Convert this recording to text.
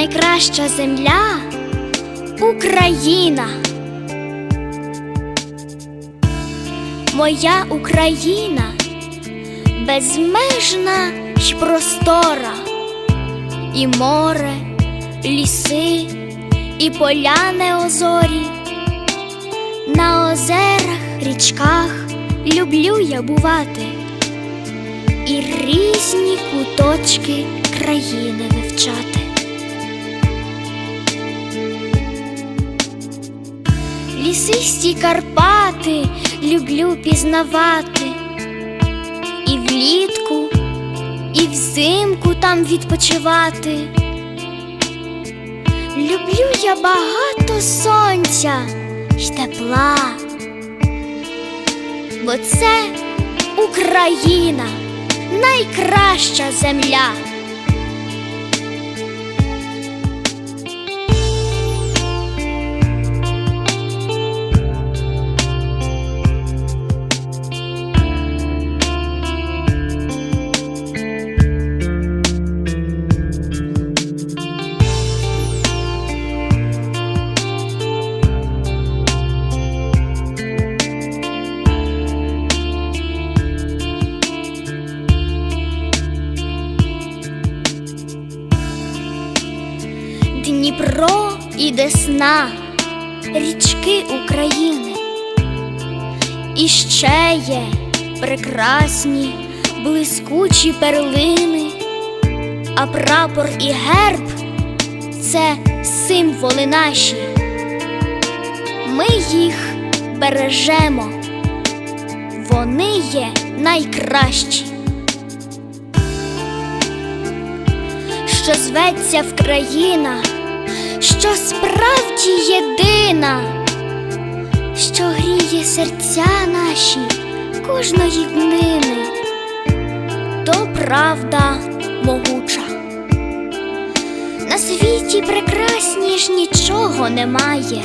найкраща земля Україна. Моя Україна безмежна й простора, і море, ліси, і поляни озорі. На озерах, річках люблю я бувати і різні куточки країни вивчати. Лісисті Карпати люблю пізнавати, і влітку, і взимку там відпочивати. Люблю я багато сонця й тепла, бо це Україна, найкраща земля. Дніпро і Десна, річки України. І ще є прекрасні, блискучі перлини, а прапор і герб це символи наші. Ми їх бережемо, вони є найкращі. що зветься в країна, що справді єдина, що гріє серця наші кожної днини, то правда могуча. На світі прекрасніш нічого немає,